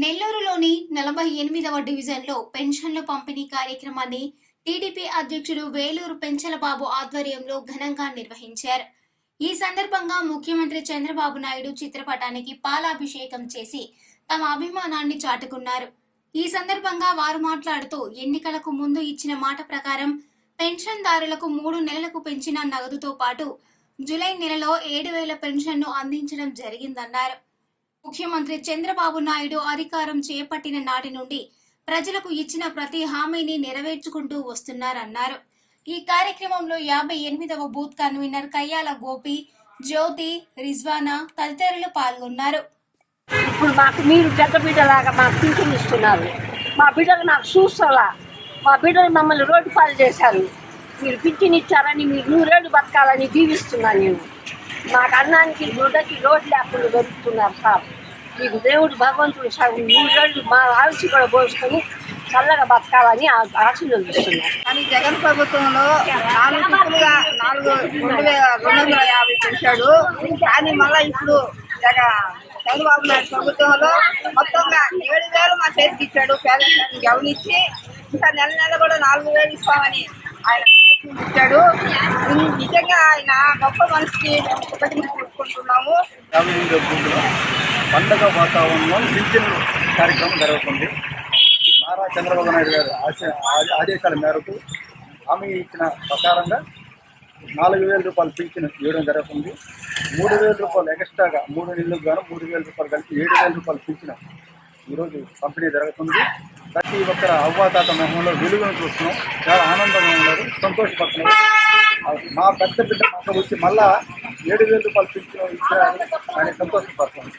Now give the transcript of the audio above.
నెల్లూరులోని నలభై ఎనిమిదవ డివిజన్లో పెన్షన్ల పంపిణీ కార్యక్రమాన్ని టీడీపీ అధ్యక్షుడు వేలూరు పెంచలబాబు ఆధ్వర్యంలో ఘనంగా నిర్వహించారు. ఈ సందర్భంగా ముఖ్యమంత్రి చంద్రబాబు నాయుడు చిత్రపటానికి పాలాభిషేకం చేసి తమ అభిమానాన్ని చాటుకున్నారు. ఈ సందర్భంగా వారు మాట్లాడుతూ ఎన్నికలకు ముందు ఇచ్చిన మాట ప్రకారం పెన్షన్దారులకు మూడు నెలలకు పెంచిన నగదుతో పాటు జూలై నెలలో ఏడు వేల పెన్షన్ను అందించడం జరిగిందన్నారు. ముఖ్యమంత్రి చంద్రబాబు నాయుడు అధికారం చేపట్టిన నాటి నుండి ప్రజలకు ఇచ్చిన ప్రతి హామీని నెరవేర్చుకుంటూ వస్తున్నారన్నారు. ఈ కార్యక్రమంలో యాభై ఎనిమిదవ బూత్ కన్వీనర్ కయ్యాల గోపి జ్యోతి రిజ్వానా తదితరులు పాల్గొన్నారు. ఇప్పుడు మాకు మీరు పెద్ద బిడ్డలాగా మాకు పింఛన్ ఇస్తున్నారు. మా బిడ్డలు నాకు చూస్తారా మా బిడ్డలు మమ్మల్ని రోడ్డు పాలు చేశారు. మీరు పింఛన్ ఇచ్చారని మీరు నూరేళ్ళు బతకాలని జీవిస్తున్నాను నేను. మాకు అన్నానికి గుడ్డకి రోడ్ లేకుండా దొరుకుతున్నారు సార్ మీకు దేవుడు భగవంతుడు నూరేళ్ళు మా ఆవిసి కూడా పోసుకొని చల్లగా బతకాలని ఆ- ఆశీర్వదిస్తున్నారు కానీ జగన్ ప్రభుత్వంలో నాలుగు టిప్పులుగా నాలుగు రెండు వేల రెండు వందల యాభై పెంచాడు కానీ మళ్ళీ ఇప్పుడు జగ చంద్రబాబు నాయుడు ప్రభుత్వంలో మొత్తంగా ఏడు వేలు మా చేతికి ఇచ్చాడు పేదలకు గమనించి ఇంకా నెల నెల కూడా నాలుగు వేలు ఇస్తామని ఆయన చేతికి ఇచ్చాడు నిజంగా ఆయన గొప్ప మనిషికి మేము చెప్పుకుంటున్నాము బూత్లో పండగ వాతావరణంలో పింఛన్ కార్యక్రమం జరుగుతుంది. నారా చంద్రబాబు నాయుడు గారు ఆశ ఆదేశాల మేరకు హామీ ఇచ్చిన ప్రకారంగా నాలుగు వేల రూపాయలు పింఛన్ ఇవ్వడం జరుగుతుంది. మూడు వేల రూపాయలు ఎక్స్ట్రాగా మూడు నెలలకు గాను మూడు వేల రూపాయలు కలిపి ఏడు వేల రూపాయలు పింఛన్ ఈరోజు పంపిణీ జరుగుతుంది. ప్రతి ఒక్కరు అవ్వాతాత మొహంలో వెలుగును చూస్తున్నాం. చాలా ఆనందంగా ఉన్నారు. సంతోషపడుతున్నారు. మా పెద్ద బిడ్డ మాకు వచ్చి మళ్ళా ఏడు వేల రూపాయలు పింఛన్ ఇచ్చారని సంతోషపడుతున్నాం